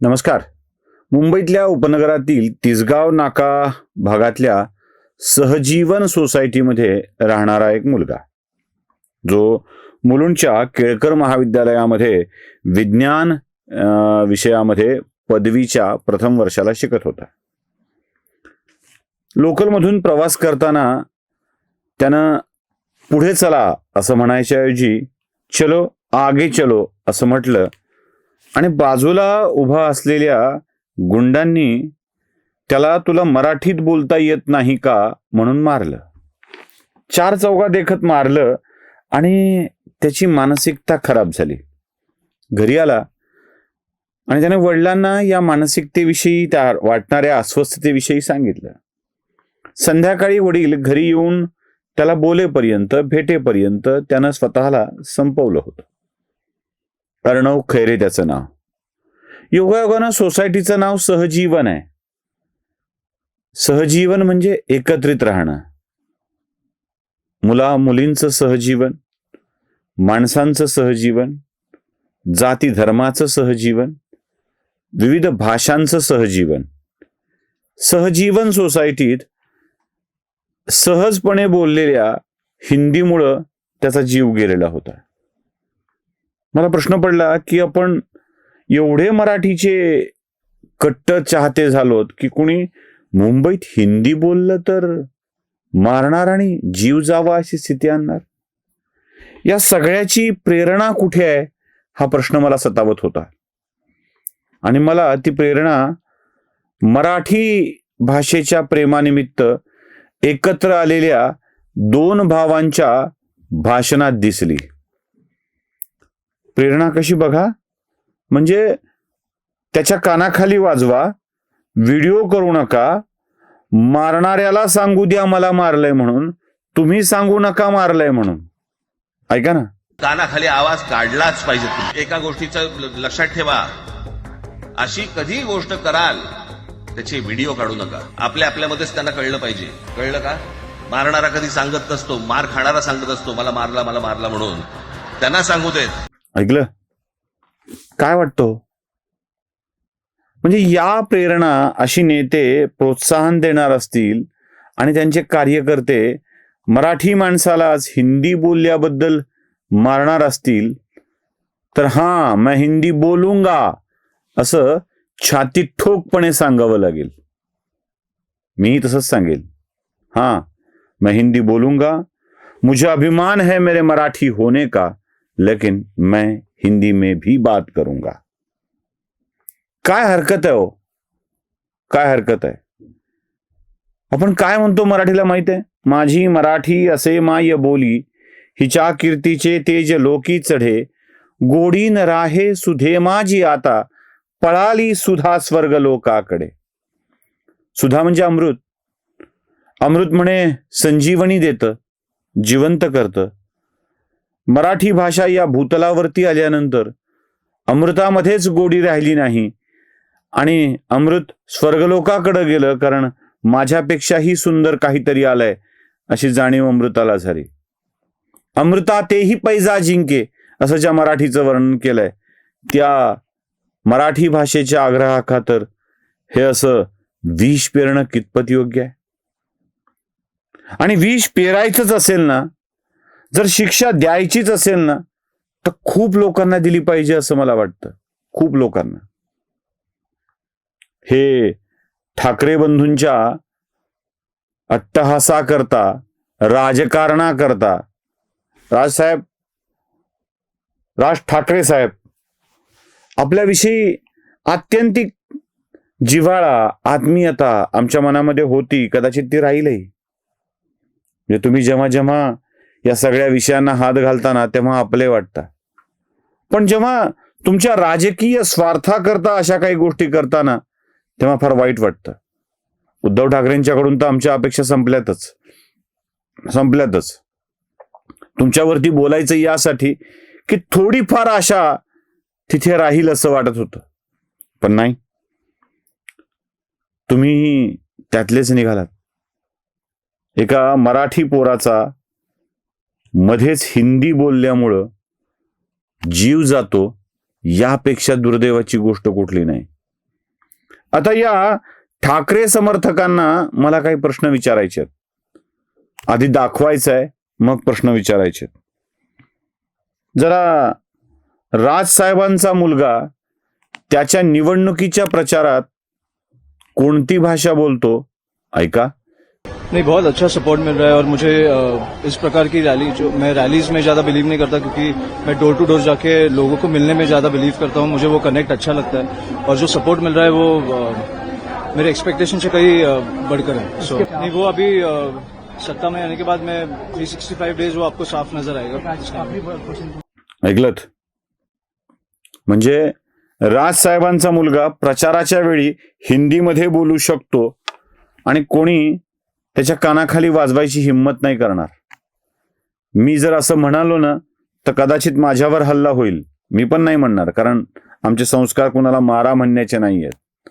नमस्कार. मुंबईतल्या उपनगरातील तिसगाव नाका भागातल्या सहजीवन सोसायटीमध्ये राहणारा एक मुलगा. जो मुलुंडच्या केळकर महाविद्यालयामध्ये विज्ञान विषयामध्ये पदवीच्या प्रथम वर्षाला शिकत होता. लोकलमधून प्रवास करताना त्यानं पुढे चला असं म्हणायच्या ऐवजी चलो आगे चलो असं म्हटलं आणि बाजूला उभा असलेल्या गुंडांनी त्याला तुला मराठीत बोलता येत नाही का म्हणून मारलं. चार चौघा देखत मारलं आणि त्याची मानसिकता खराब झाली. घरी आला आणि त्याने वडिलांना या मानसिकतेविषयी त्या वाटणाऱ्या अस्वस्थतेविषयी सांगितलं. संध्याकाळी वडील घरी येऊन त्याला बोलेपर्यंत भेटेपर्यंत त्यानं स्वतःला संपवलं होतं. अर्णव खैरे त्याचं नाव. योगायोगानं सोसायटीचं नाव सहजीवन आहे. सहजीवन म्हणजे एकत्रित राहणं. मुला मुलींचं सहजीवन माणसांचं सहजीवन जाती धर्माचं सहजीवन विविध भाषांचं सहजीवन. सहजीवन सोसायटीत सहजपणे बोललेल्या हिंदीमुळं त्याचा जीव गेलेला होता. मला प्रश्न पडला की आपण एवढे मराठीचे कट्टर चाहते झालोत की कुणी मुंबईत हिंदी बोललं तर मारणार आणि जीव जावा अशी स्थिती आणणार? या सगळ्याची प्रेरणा कुठे आहे? हा प्रश्न मला सतावत होता. आणि मला ती प्रेरणा मराठी भाषेच्या प्रेमानिमित्त एकत्र आलेल्या दोन भावांच्या भाषणात दिसली. प्रेरणा कशी बघा? म्हणजे त्याच्या कानाखाली वाजवा व्हिडिओ करू नका मारणाऱ्याला सांगू द्या मला मारलंय म्हणून तुम्ही सांगू नका मारलंय म्हणून. ऐका ना. कानाखाली आवाज काढलाच पाहिजे तुम्ही. एका गोष्टीचं लक्षात ठेवा. अशी कधी गोष्ट कराल त्याचे व्हिडिओ काढू नका. आपल्या आपल्यामध्येच त्यांना कळलं पाहिजे. कळलं का? मारणारा कधी सांगत नसतो मार खाणारा सांगत असतो मला मारला मला मारला म्हणून. त्यांना सांगू देत. ऐकलं? काय वाटतो? म्हणजे या प्रेरणा अशी नेते प्रोत्साहन देणार असतील आणि त्यांचे कार्यकर्ते मराठी माणसाला हिंदी बोलल्याबद्दल मारणार असतील तर हा मैं हिंदी बोलूंगा असं छाती ठोकपणे सांगावं लागेल. मी तसंच सांगेल. हां मैं हिंदी बोलूंगा मुझे अभिमान है मेरे मराठी होने का लेकिन मैं हिंदी में भी बात करूंगा। काय हरकत आहे हो काय हरकत आहे आपण काय म्हणतो मराठीला माहीत आहे माझी मराठी असे माय बोली हिच्या कीर्तीचे तेज लोकी चढे गोडीन राहे सुधे माझी आता पळाली सुधा स्वर्ग लोकाकडे। सुधा म्हणजे अमृत। अमृत म्हणे संजीवनी देतं जिवंत करतं। मराठी भाषा या भूतलावरती आल्यानंतर अमृतामध्येच गोडी राहिली नाही. आणि अमृत स्वर्गलोकाकडं गेलं कारण माझ्यापेक्षाही सुंदर काहीतरी आलंय अशी जाणीव अमृताला झाली. अमृता तेही पैजा जिंके असं ज्या मराठीचं वर्णन केलंय त्या मराठी भाषेच्या आग्रहाखातर हे असं विष पेरणं कितपत योग्य आहे? आणि विष पेरायचंच असेल ना जर शिक्षा द्यायचीच असेल ना तर खूप लोकांना दिली पाहिजे असं मला वाटतं. खूप लोकांना. हे ठाकरे बंधूंच्या अट्टहासा करता राजकारणा करता राजसाहेब राज ठाकरे साहेब आपल्याविषयी आत्यंतिक जिव्हाळा आत्मीयता आमच्या मनामध्ये होती कदाचित ती राहीलही. म्हणजे तुम्ही जेव्हा जेव्हा या सगळ्या विषयांना हात घालताना तेव्हा आपले वाटतात. पण जेव्हा तुमच्या राजकीय स्वार्थाकरता अशा काही गोष्टी करताना तेव्हा फार वाईट वाटतं. उद्धव ठाकरेंच्याकडून तर आमच्या अपेक्षा संपल्यातच. संपल्यातच. तुमच्यावरती बोलायचं यासाठी की थोडीफार आशा तिथे राहील असं वाटत होतं. पण नाही. तुम्ही त्यातलेच निघालात. एका मराठी पोराचा मध्येच हिंदी बोलल्यामुळं जीव जातो यापेक्षा दुर्दैवाची गोष्ट कुठली नाही. आता या ठाकरे समर्थकांना मला काही प्रश्न विचारायचे आहेत. आधी दाखवायचं आहे मग प्रश्न विचारायचे जरा राज साहेबांचा मुलगा त्याच्या निवडणुकीच्या प्रचारात कोणती भाषा बोलतो? ऐका. नहीं बहुत अच्छा सपोर्ट मिल रहा है और मुझे इस प्रकार की रैली जो मैं रैलीज में ज्यादा बिलीव नहीं करता क्योंकि मैं डोर टू डोर जाके लोगों को मिलने में ज्यादा बिलीव करता हूँ मुझे वो कनेक्ट अच्छा लगता है। और जो सपोर्ट मिल रहा है वो मेरे एक्सपेक्टेशन से कहीं बढ़कर है। सो नहीं वो अभी सत्ता में आने के बाद में 365 डेज वो आपको साफ नजर आएगा। ऐकलत। म्हणजे राजसाहेबांचा मुलगा प्रचाराच्या वेळी हिंदीमध्ये बोलू शकतो आणि कोणी त्याच्या कानाखाली वाजवायची हिंमत नाही करणार. मी जर असं म्हणालो ना तर कदाचित माझ्यावर हल्ला होईल. मी पण नाही म्हणणार कारण आमचे संस्कार कुणाला मारा म्हणण्याचे नाही आहेत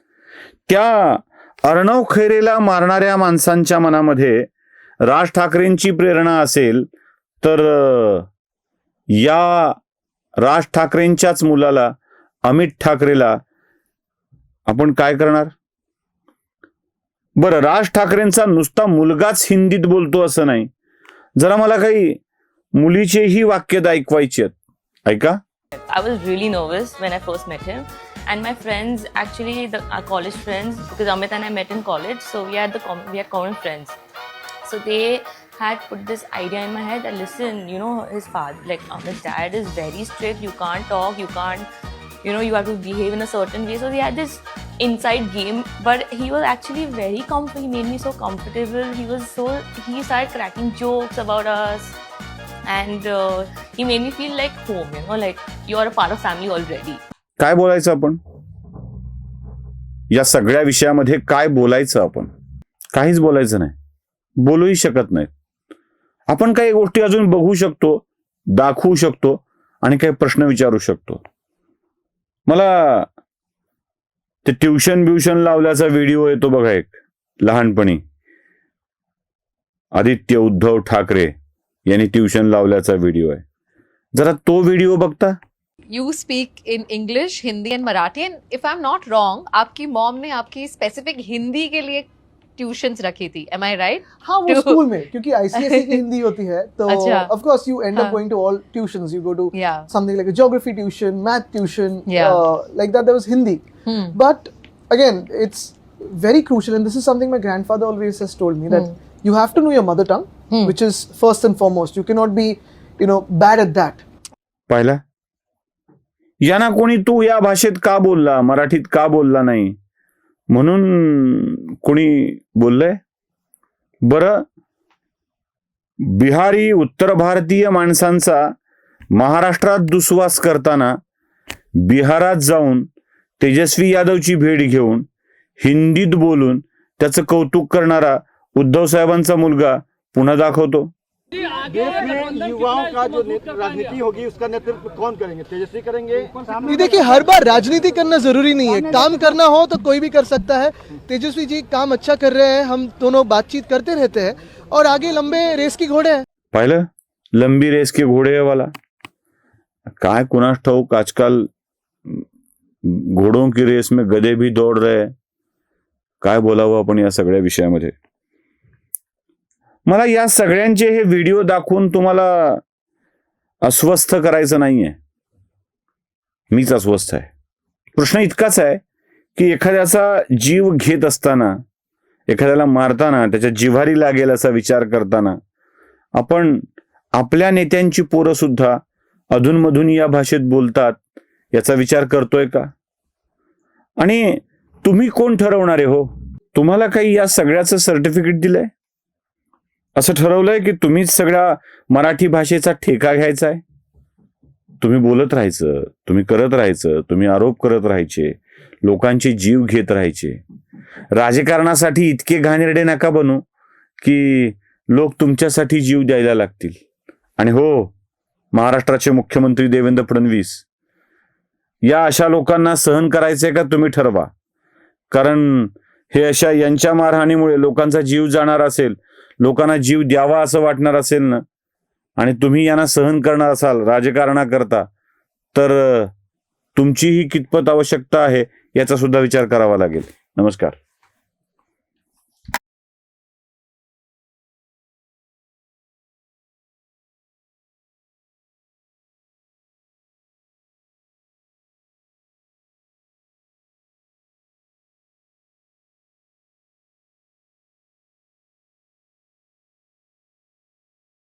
त्या अर्णव खैरेला मारणाऱ्या माणसांच्या मनामध्ये राज ठाकरेंची प्रेरणा असेल तर या राज ठाकरेंच्याच मुलाला अमित ठाकरेला आपण काय करणार? बरं राज ठाकरेंचा नुसता मुलगाच हिंदीत बोलतो असं नाही. जरा मला काही मुलीचेही वाक्य ऐकवायची आहेत. ऐका. I was really nervous when I first met him and my friends actually college friends because Amit and I met in college so we are we are common friends so ते had put this idea in my head listen you know his father like Amit dad is very strict you can't talk you can't you know you have to behave in a certain way so we are this inside game, but he was actually very comfortable. He made me so comfortable. He was so he started cracking jokes about us and uh, he made me feel like home you know like you are a part of family already काय बोलायचं आपण या सगळ्या विषयामध्ये काय बोलायचं आपण काहीच बोलायचं नाही बोलूही शकत नाही आपण काही गोष्टी अजून बघू शकतो दाखवू शकतो आणि काही प्रश्न विचारू शकतो मला ते ट्युशन ब्युशन लावल्याचा व्हिडिओ येतो बघा एक लहानपणी आदित्य उद्धव ठाकरे यांनी ट्युशन लावल्याचा व्हिडिओ आहे जरा तो व्हिडिओ बघता you speak in English Hindi Hindi Marathi Marathi. If if am not wrong आपकी मॉम ने आपकी स्पेसिफिक हिंदी के लिए ट्यूशंस रखी थी एम आई राइट हाँ वो To- स्कूल में क्योंकि आईसीएसई की हिंदी होती है तो। ऑफ कोर्स यू एंड हाँ। Up going to all tuitions you go to या something like a geography tuition math tuition Yeah. uh, like that there was hindi Hmm. but again it's very crucial and this is something my grandfather always has told me that you have to know your mother tongue Hmm. which is first and foremost you cannot be you know bad at that पाहिला यांना कोणी तू या भाषेत का बोलला मराठीत का बोलला नाही म्हणून कोणी बोललंय? बरं बिहारी उत्तर भारतीय माणसांचा महाराष्ट्रात दुस्वास करताना बिहारात जाऊन तेजस्वी यादवची भेट घेऊन हिंदीत बोलून त्याचं कौतुक करणारा उद्धव साहेबांचा मुलगा पुन्हा दाखवतो. देश में युवाओं का जो नेत- राजनीति होगी उसका नेतृत्व कौन करेंगे? तेजस्वी करेंगे? ये देखिए हर बार राजनीति करना ज़रूरी नहीं है। काम करना हो तो कोई भी कर सकता है। तेजस्वी जी काम अच्छा कर रहे हैं हम दोनों बातचीत करते रहते हैं और आगे लंबे रेस की घोड़े हैं। पहले लंबी रेस के घोडे वाला। काय कुणास ठाऊक आजकाल घोडों की रेस में गधे भी दौड़ रहे हैं. काय बोलावं आपण या सगळ्या विषयामध्ये मला या सगळ्यांचे हे व्हिडिओ दाखवून तुम्हाला अस्वस्थ करायचं नाहीये. मीच अस्वस्थ आहे. प्रश्न इतकाच आहे की एखाद्याचा जीव घेत असताना एखाद्याला मारताना त्याच्या जिव्हारी लागेल असा विचार करताना आपण आपल्या नेत्यांची पोरं सुद्धा अधूनमधून या भाषेत बोलतात याचा विचार करतोय का? आणि तुम्ही कोण ठरवणारे हो? तुम्हाला काही या सगळ्याचं सर्टिफिकेट दिलंय? असं ठरवलंय की तुम्हीच सगळ्या मराठी भाषेचा ठेका घ्यायचा आहे तुम्ही बोलत राहायचं तुम्ही करत राहायचं तुम्ही आरोप करत राहायचे लोकांचे जीव घेत राहायचे. राजकारणासाठी इतके घाणेरडे नका बनू की लोक तुमच्यासाठी जीव द्यायला लागतील. आणि हो महाराष्ट्राचे मुख्यमंत्री देवेंद्र फडणवीस या अशा लोकांना सहन करायचंय का तुम्ही ठरवा. कारण हे अशा यांच्या मारहाणीमुळे लोकांचा जीव जाणार असेल लोकांना जीव द्यावा असं वाटणार असेल ना? आणि तुम्ही यांना सहन करणार असाल राजकारणाकरता तर तुमची तुमचीही कितपत आवश्यकता आहे याचा सुद्धा विचार करावा लागेल. नमस्कार.